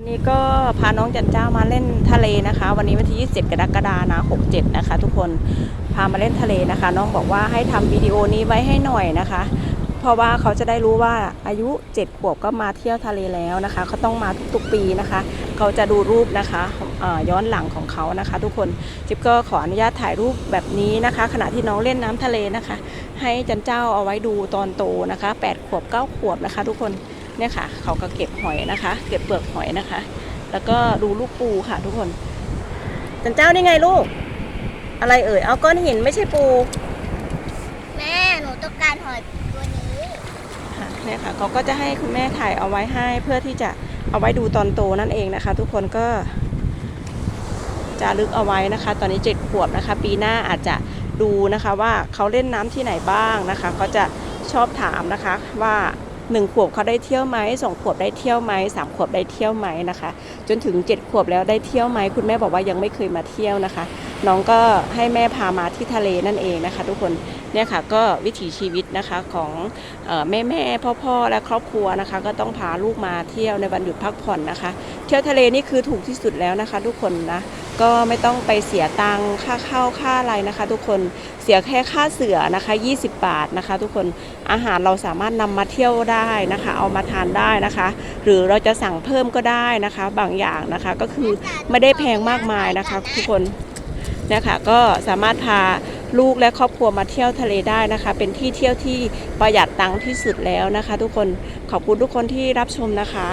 วันนี้ก็พาน้องจันเจ้ามาเล่นทะเลนะคะ วันนี้วันที่ 27 กรกฎาคมนะ67 นะคะ ทุกคนพามาเล่นทะเลนะคะ น้องบอกว่าให้ทำวิดีโอนี้ไว้ให้หน่อยนะคะ เพราะว่าเขาจะได้รู้ว่าอายุ 7 ขวบก็มาเที่ยวทะเลแล้วนะคะเขาต้องมาทุกๆปีนะคะ เขาจะดูรูปนะคะย้อนหลังของเขานะคะ ทุกคนจิ๊บก็ขออนุญาตถ่ายรูปแบบนี้นะคะ ขณะที่น้องเล่นน้ำทะเลนะคะ ให้จันเจ้าเอาไว้ดูตอนโตนะคะ 8 ขวบ 9 ขวบนะคะ ทุกคน เนี่ยค่ะ เขาก็เก็บหอยนะคะ เก็บเปลือกหอยนะคะ แล้วก็ดูลูกปูค่ะ ทุกคนจันเจ้านี่ไงลูก อะไรเอ่ยเอาก้อนหินไม่ใช่ปู แม่หนูต้องการหอยตัวนี้ค่ะเนี่ยค่ะเขาก็จะให้คุณแม่ถ่ายเอาไว้ให้เพื่อที่จะเอาไว้ดูตอนโตนั่นเองนะคะ ทุกคนก็จะลึกเอาไว้นะคะ ตอนนี้เจ็ดขวบนะคะ ปีหน้าอาจจะดูนะคะว่าเขาเล่นน้ำที่ไหนบ้างนะคะเขาจะชอบถามนะคะว่า หนึ่งขวบเขาได้เที่ยวไหมสองขวบได้เที่ยวไหมสามขวบได้เที่ยวไหมนะคะ จนถึงเจ็ดขวบแล้วได้เที่ยวไหมคุณแม่บอกว่ายังไม่เคยมาเที่ยวนะคะ น้องก็ให้แม่พามาที่ทะเลนั่นเองนะคะ ทุกคนเนี่ยค่ะก็วิถีชีวิตนะคะของแม่แม่พ่อพ่อและครอบครัวนะคะ ก็ต้องพาลูกมาเที่ยวในวันหยุดพักผ่อนนะคะ เที่ยวทะเลนี่คือถูกที่สุดแล้วนะคะ ทุกคนนะ ก็ไม่ต้องไปเสียตังค่าเข้าค่าอะไรนะคะ ทุกคนเสียแค่ค่าเสือนะคะ 20 บาทนะคะ ทุกคนอาหารเราสามารถนำมาเที่ยวได้นะคะ เอามาทานได้นะคะ หรือเราจะสั่งเพิ่มก็ได้นะคะ บางอย่างนะคะก็คือไม่ได้แพงมากมายนะคะ ทุกคนนี่ยค่ะก็สามารถพาลูกและครอบครัวมาเที่ยวทะเลได้นะคะ เป็นที่เที่ยวที่ประหยัดตังค์ที่สุดแล้วนะคะ ทุกคนขอบคุณทุกคนที่รับชมนะคะ